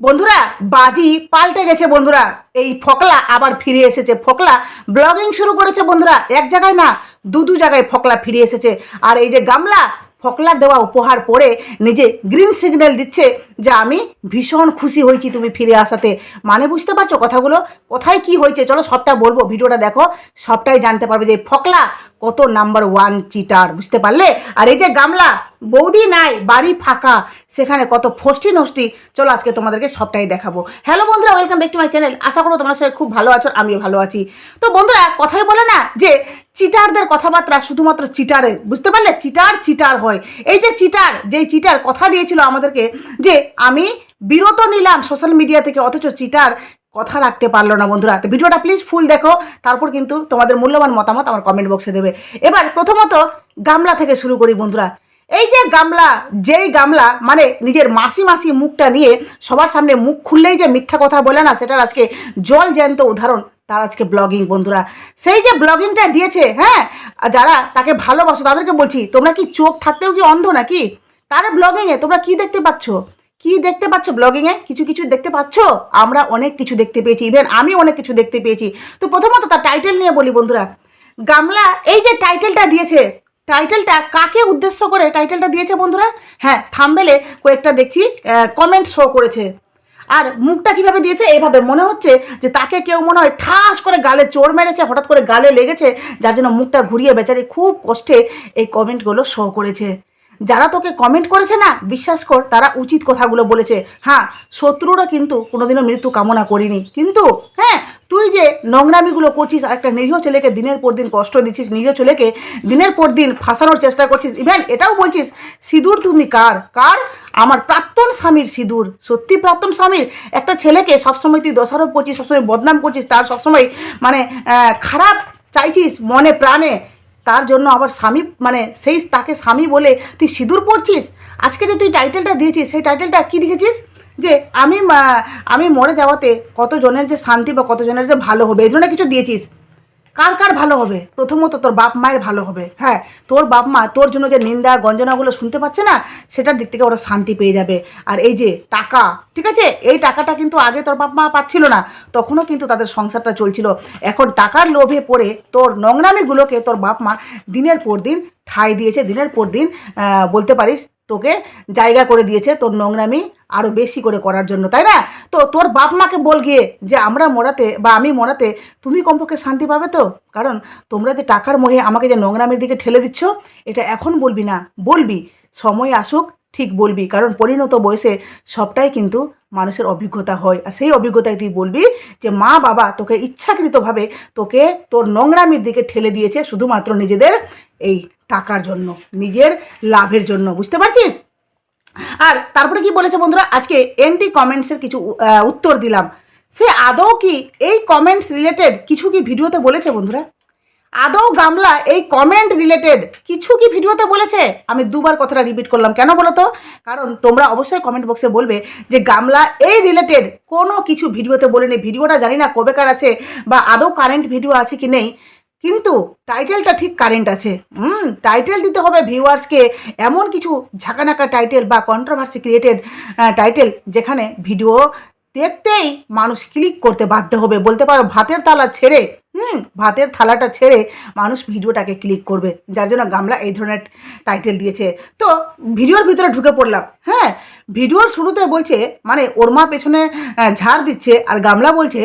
বন্ধুরা, বাজি পাল্টে গেছে বন্ধুরা। এই ফকলা আবার ফিরে এসেছে। ফকলা ব্লগিং শুরু করেছে বন্ধুরা, এক জায়গায় না, দু দু জায়গায় ফকলা ফিরে এসেছে। আর এই যে গামলা ফকলার দেওয়া উপহার পরে নিজে গ্রিন সিগন্যাল দিচ্ছে যে আমি ভীষণ খুশি হয়েছি তুমি ফিরে আসাতে। মানে বুঝতে পারছ কথাগুলো? কোথায় কি হয়েছে? চলো সবটা বলব, ভিডিওটা দেখো, সবটাই জানতে পারবে যে ফকলা কত নাম্বার ওয়ান চিটার বুঝতে পারলে? আর এই যে গামলা বৌদি নাই, বাড়ি ফাঁকা। সেখানে কত ফষ্টি নষ্টি। চলো আজকে তোমাদেরকে সবটাই দেখাবো। হ্যালো বন্ধুরা welcome back to my channel আশা করো তোমার সঙ্গে খুব ভালো আছো, আমিও ভালো আছি। তো বন্ধুরা কথাই বলে না যে, চিটারদের কথাবার্তা শুধুমাত্র চিটারের, বুঝতে পারলে? চিটার চিটার হয়। এই যে চিটার, যেই চিটার কথা দিয়েছিল আমাদেরকে যে, আমি বিরত নিলাম সোশ্যাল মিডিয়া থেকে, অথচ চিটার কথা রাখতে পারল না বন্ধুরা। তো ভিডিওটা প্লিজ ফুল দেখো। তারপর কিন্তু তোমাদের মূল্যবান মতামত আমার কমেন্ট বক্সে দেবে। এবার প্রথমত গামলা থেকে শুরু করি বন্ধুরা। এই যে গামলা, যেই গামলা মানে নিজের মাসি মাসি মুখটা নিয়ে সবার সামনে মুখ খুললেই যে মিথ্যা কথা বলে না, সেটার আজকে জল জ্যান্ত উদাহরণ তার আজকে ব্লগিং বন্ধুরা। সেই যে ব্লগিংটা দিয়েছে হ্যাঁ যারা তাকে ভালোবাসো, তাদেরকে বলছি, তোমরা কি চোখ থাকতেও কি অন্ধ নাকি? তার ব্লগিংয়ে তোমরা কি দেখতে পাচ্ছ? কি দেখতে পাচ্ছ ব্লগিংয়ে কিছু কিছু দেখতে পাচ্ছ? আমরা অনেক কিছু দেখতে পেয়েছি ইভেন আমি অনেক কিছু দেখতে পেয়েছি। তো প্রথমত তার টাইটেল নিয়ে বলি বন্ধুরা। গামলা, এই যে টাইটেলটা দিয়েছে টাইটেলটা কাকে উদ্দেশ্য করে টাইটেলটা দিয়েছে বন্ধুরা? হ্যাঁ থামবেলে কয়েকটা দেখছি কমেন্ট শো করেছে। আর মুখটা কীভাবে দিয়েছে? এভাবে মনে হচ্ছে যে তাকে কেউ মনে হয় ঠাস করে গালে চোর মেরেছে, হঠাৎ করে গালে লেগেছে, যার জন্য মুখটা ঘুরিয়ে বেচারি খুব কষ্টে এই কমেন্টগুলো শো করেছে। যারা তোকে কমেন্ট করেছে না, বিশ্বাস কর, তারা উচিত কথাগুলো বলেছে। হ্যাঁ শত্রুরা কিন্তু কোনোদিনও মৃত্যু কামনা করিনি। কিন্তু হ্যাঁ তুই যে নোংরামিগুলো করছিস আর একটা নিরীহ ছেলেকে দিনের পর দিন কষ্ট দিচ্ছিস, নিরীহ ছেলেকে দিনের পর দিন ফাঁসানোর চেষ্টা করছিস ইভেন এটাও বলছিস, সিঁদুর তুমি কার? কার? আমার প্রাক্তন স্বামীর সিঁদুর। সত্যি প্রাক্তন স্বামীর? একটা ছেলেকে সবসময় তুই দোষারোপ করছিস, সবসময় বদনাম করছিস, তার সবসময় মানে খারাপ চাইছিস মনে প্রাণে। তার জন্য আবার স্বামী মানে সেই তাকে স্বামী বলে তুই সিঁদুর পড়ছিস আজকে যে তুই টাইটেলটা দিয়েছিস, সেই টাইটেলটা কী লিখেছিস? যে আমি আমি মরে যাওয়াতে কতজনের যে শান্তি বা কতজনের যে ভালো হবে, এই ধরনের কিছু দিয়েছিস। কার কার ভালো হবে? প্রথমত তোর বাপ মায়ের ভালো হবে। হ্যাঁ তোর বাপ মা তোর জন্য যে নিন্দা গঞ্জনাগুলো শুনতে পাচ্ছে না, সেটার দিক থেকে ওরা শান্তি পেয়ে যাবে। আর এই যে টাকা, ঠিক আছে? এই টাকাটা কিন্তু আগে তোর বাপ মা পাচ্ছিল না, তখনও কিন্তু তাদের সংসারটা চলছিল। এখন টাকার লোভে পড়ে তোর নোংরামিগুলোকে তোর বাপ মা দিনের পর দিন ঠাই দিয়েছে, দিনের পর দিন বলতে পারিস তোকে জায়গা করে দিয়েছে তোর নোংরামি আরও বেশি করে করার জন্য, তাই না? তো তোর বাপ মাকে বল গিয়ে যে আমরা মরাতে বা আমি মরাতে তুমি কমপক্ষে শান্তি পাবে তো? কারণ তোমরা যে টাকার মোহে আমাকে যে নোংরামির দিকে ঠেলে দিচ্ছ, এটা এখন বলবি না, বলবি। সময় আসুক, ঠিক বলবি। কারণ পরিণত বয়সে সবটাই কিন্তু মানুষের অভিজ্ঞতা হয়। আর সেই অভিজ্ঞতায় তুই বলবি যে মা বাবা তোকে ইচ্ছাকৃতভাবে তোকে তোর নোংরামির দিকে ঠেলে দিয়েছে শুধুমাত্র নিজেদের এই টাকার জন্য, নিজের লাভের জন্য। বুঝতে পারছিস? আর তারপরে কি বলেছে বন্ধুরা? আজকে এন্টি কমেন্টসের কিছু উত্তর দিলাম। সে আদৌ কি এই কমেন্টস রিলেটেড কিছু কি ভিডিওতে বলেছে বন্ধুরা? আদৌ গামলা এই কমেন্ট রিলেটেড কিছু কি ভিডিওতে বলেছে? আমি দুবার কথাটা রিপিট করলাম। কেন বলো তো? কারণ তোমরা অবশ্যই কমেন্ট বক্সে বলবে যে গামলা এই রিলেটেড কোনো কিছু ভিডিওতে বলেনি। ভিডিওটা জানি না কবেকার আছে বা আদৌ কারেন্ট ভিডিও আছে কি নেই। কিন্তু টাইটেলটা ঠিক কারেন্ট আছে। হুম টাইটেল দিতে হবে ভিউয়ার্সকে এমন কিছু ঝাঁকানাকা টাইটেল বা কন্ট্রোভার্সি ক্রিয়েটেড টাইটেল যেখানে ভিডিও দেখতেই মানুষ ক্লিক করতে বাধ্য হবে। বলতে পারো ভাতের থালা ছেড়ে, হুম, ভাতের থালাটা ছেড়ে মানুষ ভিডিওটাকে ক্লিক করবে। যার জন্য গামলা এই ধরনের টাইটেল দিয়েছে। তো ভিডিওর ভিতরে ঢুকে পড়লাম। হ্যাঁ ভিডিওর শুরুতে বলছে মানে ওর মা পেছনে ঝাড় দিচ্ছে আর গামলা বলছে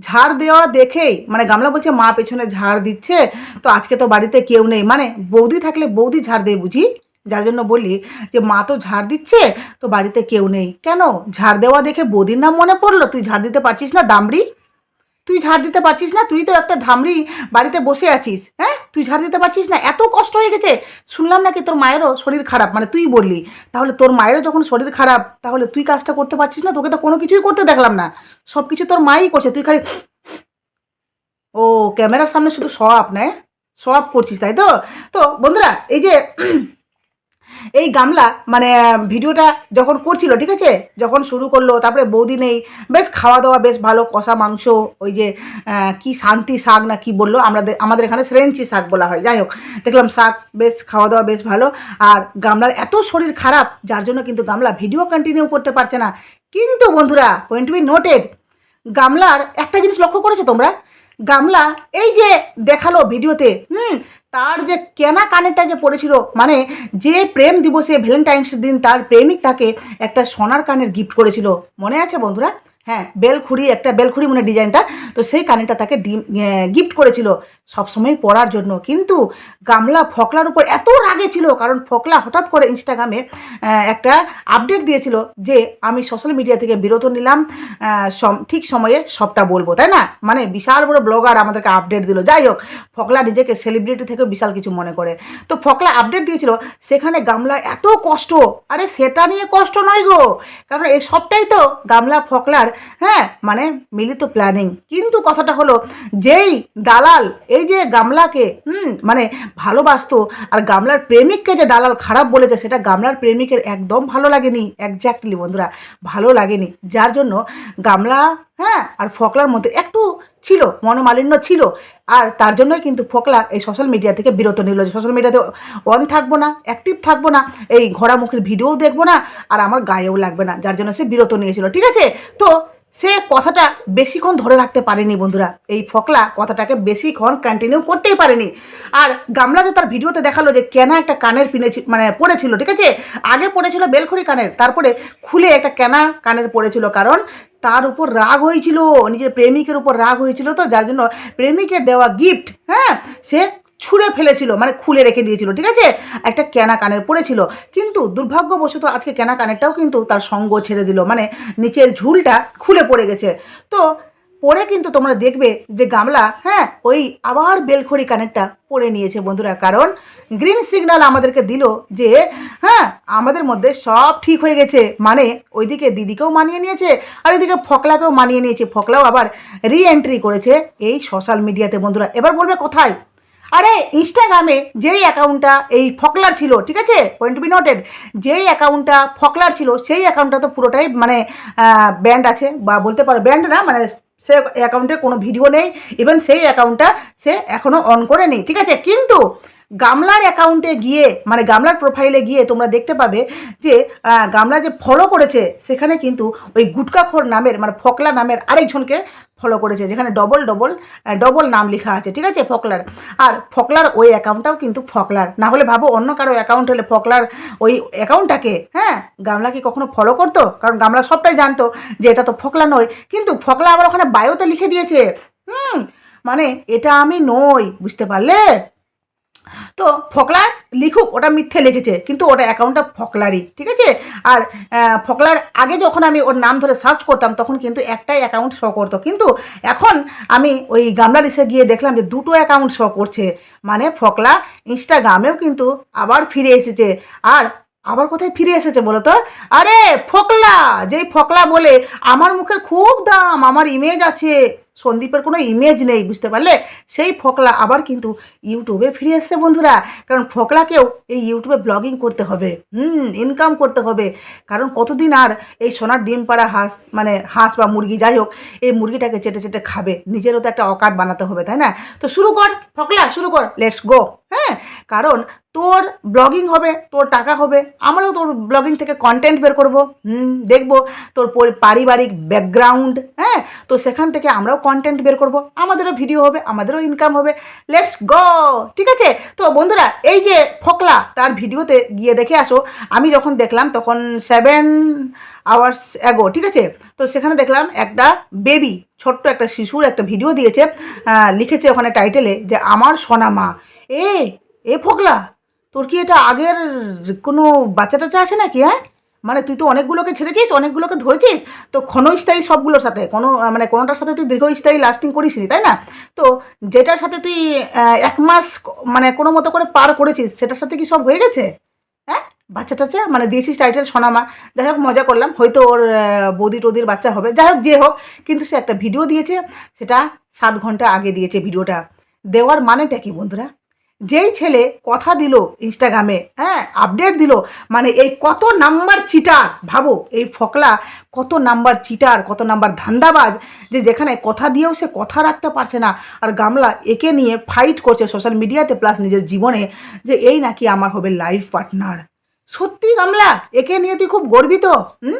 ঝাড় দেওয়া দেখেই মানে গামলা বলছে, মা পেছনে ঝাড় দিচ্ছে, তো আজকে তো বাড়িতে কেউ নেই। মানে বৌদি থাকলে বৌদি ঝাড় দেয় বুঝি? যার জন্য বলি যে, মা তো ঝাড় দিচ্ছে, তো বাড়িতে কেউ নেই। কেন? ঝাড় দেওয়া দেখে বৌদির নাম মনে পড়ল? তুই ঝাড় দিতে পারছিস না, দামড়ি? তুই ঝাড় দিতে পারছিস না? তুই তো একটা ধামড়ি বাড়িতে বসে আছিস হ্যাঁ? তুই ঝাড় দিতে পারছিস না? এত কষ্ট হয়ে গেছে। শুনলাম নাকি তোর মায়েরও শরীর খারাপ মানে তুই বললি। তাহলে তোর মায়েরও যখন শরীর খারাপ, তাহলে তুই কাজটা করতে পারছিস না? তোকে তো কোনো কিছুই করতে দেখলাম না। সব কিছু তোর মাই করছে। তুই খালি ও, ক্যামেরার সামনে শুধু সব নেয় শো করছিস, তাই তো? তো বন্ধুরা, এই যে এই গামলা মানে ভিডিওটা যখন করছিল, ঠিক আছে? যখন শুরু করল, তারপরে বৌদি নেই, বেশ খাওয়া দাওয়া বেশ ভালো, কষা মাংস, ওই যে কি শান্তি শাক না কি বলল আমাদের আমাদের এখানে সেরেঞ্চি শাক বলা হয়, যাই হোক, দেখলাম শাক বেশ খাওয়া দাওয়া বেশ ভালো, আর গামলার এত শরীর খারাপ, যার জন্য কিন্তু গামলা ভিডিও কন্টিনিউ করতে পারছে না। কিন্তু বন্ধুরা পয়েন্ট বি নোটেড গামলার একটা জিনিস লক্ষ্য করেছ তোমরা? গামলা এই যে দেখাল ভিডিওতে হুম তার যে কেনা কানেরটা যে পড়েছিল মানে যে প্রেম দিবসে ভ্যালেন্টাইন্স দিন তার প্রেমিক তাকে একটা সোনার কানের গিফট করেছিল। মনে আছে বন্ধুরা? হ্যাঁ বেলখুড়ি, একটা বেলখুড়ি মানে ডিজাইনটা। তো সেই কানেরটা তাকে গিফট করেছিল সবসময় পরার জন্য। কিন্তু গামলা ফকলার উপর এত রাগে ছিল, কারণ ফকলা হঠাৎ করে ইনস্টাগ্রামে একটা আপডেট দিয়েছিল যে আমি সোশ্যাল মিডিয়া থেকে বিরত নিলাম ঠিক সময়ে সবটা বলব, তাই না? মানে বিশাল বড় ব্লগার আমাদেরকে আপডেট দিল। যাই হোক, ফকলা নিজেকে সেলিব্রিটি থেকে বিশাল কিছু মনে করে। তো ফকলা আপডেট দিয়েছিল, সেখানে গামলা এত কষ্ট, আরে সেটা নিয়ে কষ্ট নয় গো। কারণ এই সবটাই তো গামলা ফকলার হ্যাঁ মানে মিলিত প্ল্যানিং কিন্তু কথাটা হলো, যেই দালাল, এই যে গামলাকে, হুম মানে ভালোবাসতো, আর গামলার প্রেমিককে যে দালাল খারাপ বলেছে, সেটা গামলার প্রেমিকের একদম ভালো লাগেনি। একজ্যাক্টলি বন্ধুরা, ভালো লাগেনি। যার জন্য গামলা হ্যাঁ আর ফকলার মধ্যে একটু ছিল, মনোমালিন্য ছিল। আর তার জন্যই কিন্তু ফকলা এই সোশ্যাল মিডিয়া থেকে বিরত নিল যে সোশ্যাল মিডিয়াতে অন থাকব না অ্যাক্টিভ থাকব না, এই ঘোড়ামুখের ভিডিও দেখব না, আর আমার গায়েও লাগবে না, যার জন্য সে বিরত নিয়েছিল, ঠিক আছে? তো সে কথাটা বেশিক্ষণ ধরে রাখতে পারেনি বন্ধুরা। এই ফকলা কথাটাকে বেশিক্ষণ কন্টিনিউ করতেই পারেনি। আর গামলা যে তার ভিডিওতে দেখাল যে কেনা একটা কানের পিনেছি মানে পড়েছিল, ঠিক আছে? আগে পড়েছিল বেলখড়ি কানের, তারপরে খুলে একটা কেনা কানের পড়েছিল, কারণ তার উপর রাগ হয়েছিল, নিজের প্রেমিকের উপর রাগ হয়েছিল তো, যার জন্য প্রেমিকের দেওয়া গিফট হ্যাঁ সে ছুঁড়ে ফেলেছিল মানে খুলে রেখে দিয়েছিল, ঠিক আছে? একটা কেনা কানের পড়েছিল। কিন্তু দুর্ভাগ্যবশত আজকে কেনা কানেরটাও কিন্তু তার সঙ্গ ছেড়ে দিল মানে নিচের ঝুলটা খুলে পড়ে গেছে। তো পরে কিন্তু তোমরা দেখবে যে গামলা হ্যাঁ ওই আবার বেলখড়ি কানেরটা পরে নিয়েছে বন্ধুরা। কারণ গ্রিন সিগন্যাল আমাদেরকে দিল যে হ্যাঁ আমাদের মধ্যে সব ঠিক হয়ে গেছে। মানে ওইদিকে দিদিকেও মানিয়ে নিয়েছে আর এদিকে ফকলাকেও মানিয়ে নিয়েছে। ফকলাও আবার রি এন্ট্রি করেছে এই সোশ্যাল মিডিয়াতে বন্ধুরা। এবার বলবে কোথায়? আরে ইনস্টাগ্রামে যেই অ্যাকাউন্টটা এই ফকলার ছিল, ঠিক আছে? পয়েন্ট বি নোটেড যেই অ্যাকাউন্টটা ফকলার ছিল, সেই অ্যাকাউন্টটা তো পুরোটাই মানে ব্যান্ড আছে বা বলতে পারো ব্যান্ড না মানে সে অ্যাকাউন্টে কোনো ভিডিও নেই ইভেন সেই অ্যাকাউন্টটা সে এখনও অন করে নেই ঠিক আছে? কিন্তু গামলার অ্যাকাউন্টে গিয়ে মানে গামলার প্রোফাইলে গিয়ে তোমরা দেখতে পাবে যে গামলা যে ফলো করেছে, সেখানে কিন্তু ওই গুটকাখোর নামের মানে ফকলা নামের আরেকজনকে ফলো করেছে, যেখানে ডবল ডবল ডবল নাম লেখা আছে, ঠিক আছে, ফকলার। আর ফকলার ওই অ্যাকাউন্টটাও কিন্তু ফকলার। না হলে ভাবো অন্য কারও অ্যাকাউন্ট হলে ফকলার ওই অ্যাকাউন্টটাকে হ্যাঁ? গামলা কি কখনো ফলো করতো? কারণ গামলা সবটাই জানতো যে এটা তো ফকলা নয়। কিন্তু ফকলা আবার ওখানে বায়োতে লিখে দিয়েছে। হুম মানে এটা আমি নই, বুঝতে পারলে? তো ফকলার লিখুক, ওটা মিথ্যে লিখেছে, কিন্তু ওটা অ্যাকাউন্টটা ফকলারই, ঠিক আছে? আর ফকলার আগে যখন আমি ওর নাম ধরে সার্চ করতাম, তখন কিন্তু একটাই অ্যাকাউন্ট শো করতো। কিন্তু এখন আমি ওই গামলা রিসে গিয়ে দেখলাম যে দুটো অ্যাকাউন্ট শো করছে। মানে ফকলা ইনস্টাগ্রামেও কিন্তু আবার ফিরে এসেছে। আর আবার কোথায় ফিরে এসেছে বলো তো? আরে ফকলা, যেই ফকলা বলে, আমার মুখে খুব দাম, আমার ইমেজ আছে। সন্দীপের কোনো ইমেজ নেই, বুঝতে পারলে? সেই ফকলা আবার কিন্তু ইউটিউবে ফিরে এসছে বন্ধুরা। কারণ ফকলাকেও এই ইউটিউবে ব্লগিং করতে হবে। হুম ইনকাম করতে হবে। কারণ কতদিন আর এই সোনার ডিম পাড়া হাঁস মানে হাঁস বা মুরগি যাই হোক, এই মুরগিটাকে চেটে চেটে খাবে। নিজেরও তো একটা অকাত বানাতে হবে, তাই না? তো শুরু কর, ফকলা, শুরু কর। লেটস গো হ্যাঁ কারণ তোর ব্লগিং হবে, তোর টাকা হবে। আমরাও তোর ব্লগিং থেকে কন্টেন্ট বের করব। হুম, দেখব তোর পারিবারিক ব্যাকগ্রাউন্ড হ্যাঁ তো সেখান থেকে আমরাও কন্টেন্ট বের করব, আমাদেরও ভিডিও হবে, আমাদেরও ইনকাম হবে। লেটস গো ঠিক আছে? তো বন্ধুরা, এই যে ফকলা, তার ভিডিওতে গিয়ে দেখে আসো। আমি যখন দেখলাম, তখন সেভেন আওয়ার্স অ্যাগো ঠিক আছে? তো সেখানে দেখলাম একটা বেবি ছোট্ট একটা শিশুর একটা ভিডিও দিয়েছে। লিখেছে ওখানে টাইটেলে যে, আমার সোনা মা। এ এ ফকলা, তোর কি এটা আগের কোনো বাচ্চা টাচ্চা আছে নাকি হ্যাঁ? মানে তুই তো অনেকগুলোকে ছেড়েছিস, অনেকগুলোকে ধরেছিস, তো ক্ষণস্থায়ী সবগুলোর সাথে, কোনো মানে কোনোটার সাথে তুই দীর্ঘস্থায়ী লাস্টিং করিসনি, তাই না? তো যেটার সাথে তুই এক মাস মানে কোনো মতো করে পার করেছিস, সেটার সাথে কি সব হয়ে গেছে? হ্যাঁ? বাচ্চা টাচ্চা? মানে দিয়েছিস টাইটেল সোনামা যাই হোক, মজা করলাম। হয়তো ওর বৌদি টদির বাচ্চা হবে। যাই হোক, যে হোক, কিন্তু সে একটা ভিডিও দিয়েছে, সেটা সাত ঘণ্টা আগে দিয়েছে ভিডিওটা দেওয়ার মানেটা কি, বন্ধুরা? যেই ছেলে কথা দিল ইনস্টাগ্রামে হ্যাঁ আপডেট দিল মানে এই কত নাম্বার চিটার ভাবো, এই ফকলা কত নাম্বার চিটার কত নাম্বার ধান্দাবাজ, যে যেখানে কথা দিয়েও সে কথা রাখতে পারছে না, আর গামলা একে নিয়ে ফাইট করছে সোশ্যাল মিডিয়াতে প্লাস নিজের জীবনে, যে এই নাকি আমার হবে লাইফ পার্টনার সত্যি গামলা, একে নিয়ে তুই খুব গর্বিত, হুম?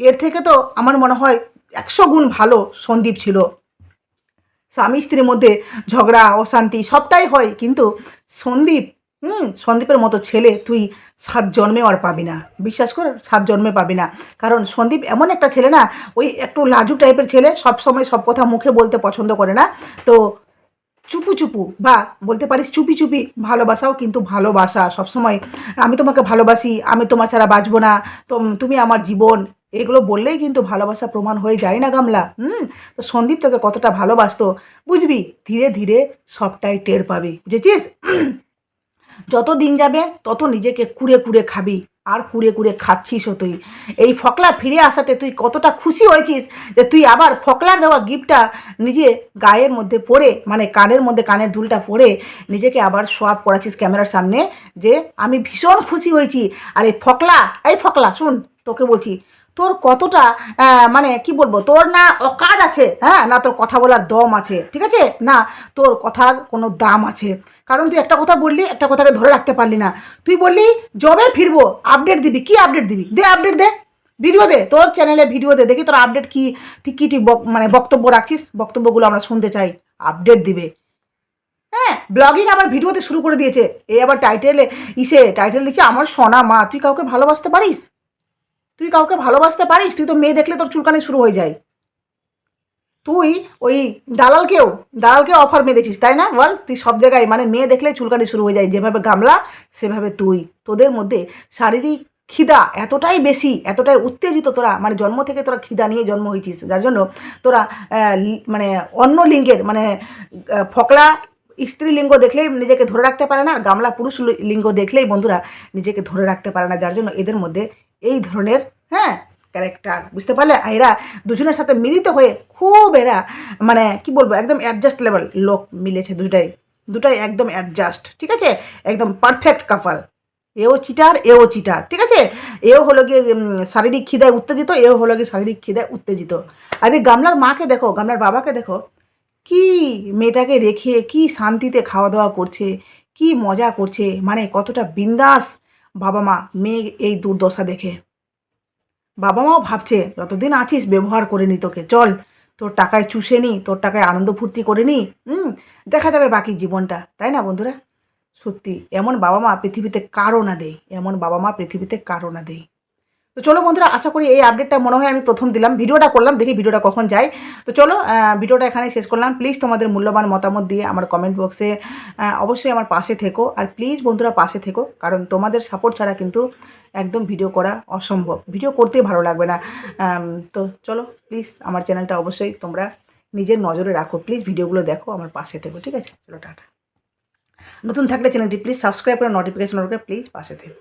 এর থেকে তো আমার মনে হয় একশো গুণ ভালো সন্দীপ ছিল। স্বামী স্ত্রীর মধ্যে ঝগড়া, অশান্তি সবটাই হয়, কিন্তু সন্দীপ, হুম, সন্দীপের মতো ছেলে তুই সাত জন্মে আর পাবি না। বিশ্বাস কর, সাত জন্মে পাবি না। কারণ সন্দীপ এমন একটা ছেলে না, ওই একটু লাজুক টাইপের ছেলে সব সময় সব কথা মুখে বলতে পছন্দ করে না। তো চুপু চুপু বা বলতে পারিস চুপি চুপি ভালোবাসাও কিন্তু ভালোবাসা। সবসময় আমি তোমাকে ভালোবাসি, আমি তোমার ছাড়া বাঁচবো না, তো তুমি আমার জীবন এগুলো বললেই কিন্তু ভালোবাসা প্রমাণ হয়ে যায় না গামলা, হুম? তো সন্দীপ তোকে কতটা ভালোবাসতো, বুঝবি? ধীরে ধীরে সবটাই টের পাবি, বুঝেছিস? যত দিন যাবে, তত নিজেকে কুড়ে কুড়ে খাবি, আর কুড়ে কুড়ে খাচ্ছিসও তুই। এই ফকলা ফিরে আসাতে তুই কতটা খুশি হয়েছিস যে তুই আবার ফকলার দেওয়া গিফটটা নিজে গায়ের মধ্যে পরে মানে কানের মধ্যে কানের দুলটা পরে নিজেকে আবার সোয়াপ করাচ্ছিস ক্যামেরার সামনে যে আমি ভীষণ খুশি হয়েছি। আর এই ফকলা এই ফকলা, শুন, তোকে বলছি তোর কতটা মানে কি বলব, তোর না অকাজ আছে হ্যাঁ? না তোর কথা বলার দম আছে, ঠিক আছে? না, তোর কথার কোনো দাম আছে। কারণ তুই একটা কথা বললি, একটা কথাকে ধরে রাখতে পারলি না। তুই বললি, জবে ফিরবো আপডেট দিবি। কি আপডেট দিবি? দে আপডেট দে। ভিডিও দে, তোর চ্যানেলে ভিডিও দে। দেখি তোর আপডেট কি, তুই কি, তুই মানে বক্তব্য রাখছিস? বক্তব্যগুলো আমরা শুনতে চাই। আপডেট দিবে। হ্যাঁ? ব্লগিং আবার ভিডিওতে শুরু করে দিয়েছে। এই আবার টাইটেলে ইসে টাইটেল লিখছে আমার সোনা মা, তুই কাউকে ভালোবাসতে পারিস? তুই কাউকে ভালোবাসতে পারিস? তুই তো মেয়ে দেখলে তোর চুলকানি শুরু হয়ে যায়। তুই ওই দালালকেও দালালকেও অফার মেরেছিস, তাই না? বল, তুই সব জায়গায় মানে মেয়ে দেখলে চুলকানি শুরু হয়ে যায়, যেভাবে গামলা, সেভাবে তুই। তোদের মধ্যে শারীরিক খিদা এতটাই বেশি, এতটাই উত্তেজিত তোরা মানে জন্ম থেকে তোরা খিদা নিয়ে জন্ম হয়েছিস, যার জন্য তোরা মানে অন্য লিঙ্গের মানে ফকলা স্ত্রী লিঙ্গ দেখলেই নিজেকে ধরে রাখতে পারে না, আর গামলা পুরুষ লিঙ্গ দেখলেই বন্ধুরা নিজেকে ধরে রাখতে পারে না, যার জন্য এদের মধ্যে এই ধরনের হ্যাঁ ক্যারেক্টার বুঝতে পারলে? এরা দুজনের সাথে মিলিত হয়ে খুব এরা মানে কি বলব, একদম অ্যাডজাস্ট লেভেল লোক মিলেছে দুটাই। দুটাই একদম অ্যাডজাস্ট ঠিক আছে? একদম পারফেক্ট কাপাল এও চিটার এও চিটার ঠিক আছে? এও হলো গিয়ে শারীরিক খিদায় উত্তেজিত, এও হলো গিয়ে শারীরিক খিদায় উত্তেজিত। আর এই গামলার মাকে দেখো, গামলার বাবাকে দেখো, কি মেয়েটাকে রেখে, কি শান্তিতে খাওয়া দাওয়া করছে, কি মজা করছে মানে কতটা বিন্দাস। বাবা মা মেয়ে এই দুর্দশা দেখে। বাবা মাও ভাবছে, যতদিন আছিস ব্যবহার করে নি তোকে, চল। তোর টাকায় চুষে নি, তোর টাকায় আনন্দ ফুর্তি করে নি, হুম, দেখা যাবে বাকি জীবনটা। তাই না বন্ধুরা? সত্যি, এমন বাবা মা পৃথিবীতে কারও না দেয় এমন বাবা মা পৃথিবীতে কারও না দেয় তো চলো বন্ধুরা, আশা করি এই আপডেটটা মনে হয় আমি প্রথম দিলাম। ভিডিওটা করলাম, দেখি ভিডিওটা কখন যায়। তো চলো ভিডিওটা এখানে শেষ করলাম। প্লিজ তোমাদের মূল্যবান মতামত দিয়ে আমার কমেন্ট বক্সে অবশ্যই আমার পাশে থেকো। আর প্লিজ বন্ধুরা, পাশে থেকো, কারণ তোমাদের সাপোর্ট ছাড়া কিন্তু একদম ভিডিও করা অসম্ভব। ভিডিও করতেই ভালো লাগবে না। তো চলো প্লিজ আমার চ্যানেলটা অবশ্যই তোমরা নিজের নজরে রাখো। প্লিজ ভিডিওগুলো দেখো, আমার পাশে থেকো, ঠিক আছে? চলো, টাটা। নতুন থাকলে চ্যানেলটি প্লিজ সাবস্ক্রাইব করে নোটিফিকেশন করে প্লিজ পাশে থেকো।